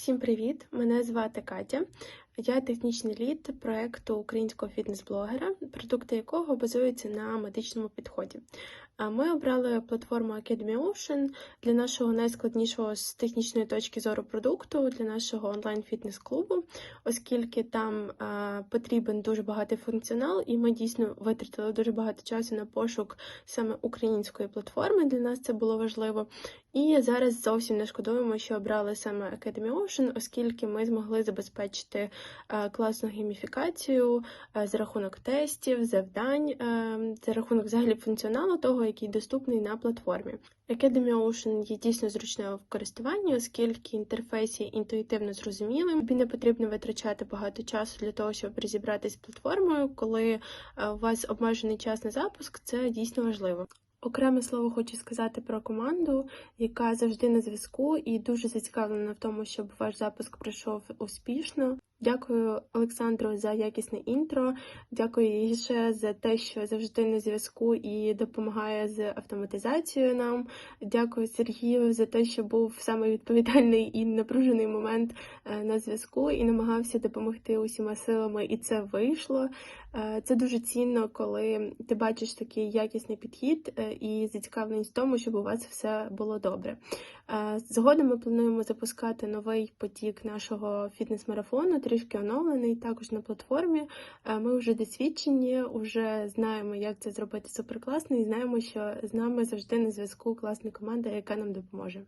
Всім привіт! Мене звати Катя. Я технічний лід проекту українського фітнес-блогера, продукти якого базуються на медичному підході. Ми обрали платформу Academy Ocean для нашого найскладнішого з технічної точки зору продукту для нашого онлайн-фітнес-клубу, оскільки там потрібен дуже багатий функціонал, і ми дійсно витратили дуже багато часу на пошук саме української платформи. Для нас це було важливо. І зараз зовсім не шкодуємо, що обрали саме Academy Ocean, оскільки ми змогли забезпечити класну гейміфікацію за рахунок тестів, завдань, е, за рахунок взагалі функціоналу того, який доступний на платформі. Academy Ocean є дійсно зручною в користуванні, оскільки інтерфейс є інтуїтивно зрозумілим. Тобі не потрібно витрачати багато часу для того, щоб розібратися з платформою. Коли е, у вас обмежений час на запуск, це дійсно важливо. Окреме слово хочу сказати про команду, яка завжди на зв'язку і дуже зацікавлена в тому, щоб ваш запуск пройшов успішно. Дякую Олександру за якісне інтро. Дякую ще за те, що завжди на зв'язку і допомагає з автоматизацією нам. Дякую Сергію за те, що був саме відповідальний і напружений момент е, на зв'язку і намагався допомогти усіма силами, і це вийшло. Е, Це дуже цінно, коли ти бачиш такий якісний підхід е, і зацікавленість в тому, щоб у вас все було добре. Згодом ми плануємо запускати новий потік нашого фітнес-марафону, трішки оновлений, також на платформі. Е, Ми вже досвідчені, вже знаємо, як це зробити суперкласно, і знаємо, що з нами завжди на зв'язку класна команда, яка нам допоможе.